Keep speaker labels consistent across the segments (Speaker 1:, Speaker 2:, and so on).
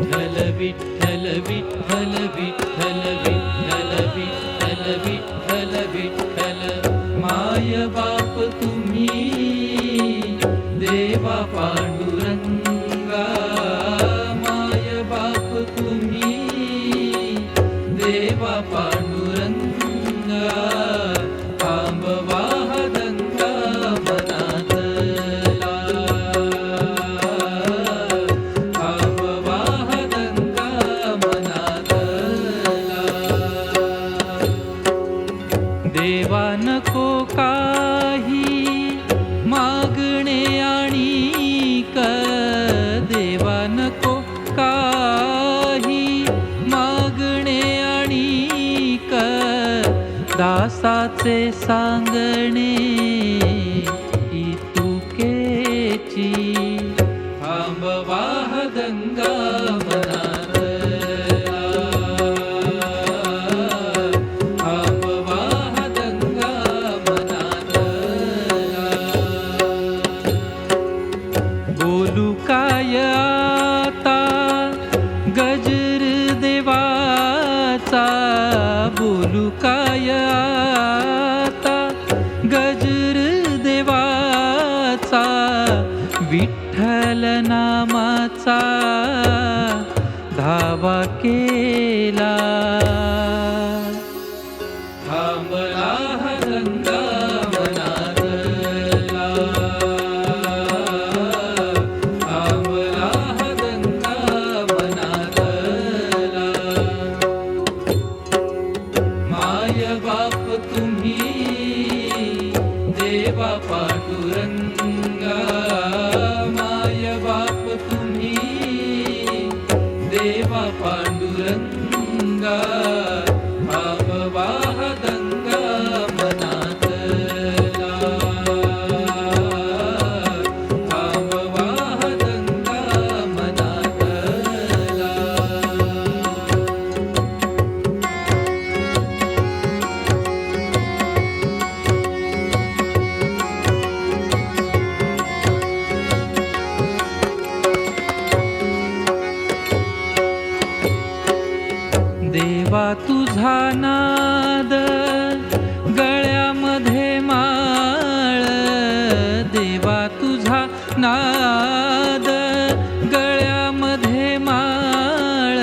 Speaker 1: विठ्ठल विठ्ठल विठ्ठल विठ्ठल विठ्ठल विठ्ठल विठ्ठल माय बाप तुम्ही देवा पांडुरंगा. माय बाप तुम्ही देवा पांडुरंगा काही मागणे आणि क देवा नको काही मागणे आणि क दासाचे सांगणे बोलू काय आता गजर देवाचा बोलू काय आता? गजर देवाचा विठ्ठल नामाचा धावा केला. देवा तुझा नाद गळ्यामध्ये माळ. देवा तुझा नाद गळ्यामध्ये माळ.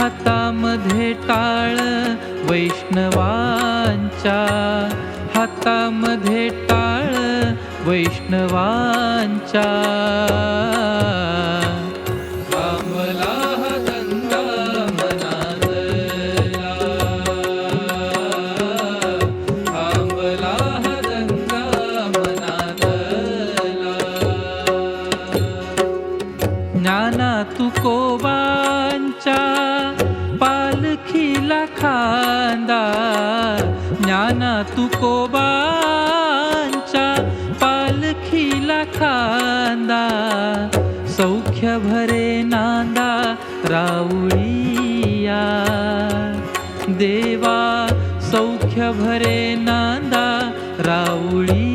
Speaker 1: हातामध्ये टाळ वैष्णवांच्या. हातामध्ये टाळ वैष्णवांच्या. तुकोबांच्या पालखीला खांदा. ज्ञाना तुकोबांच्या पालखीला खांदा. सौख्य भरे नांदा राऊळिया देवा सौख्य भरे नांदा राऊळी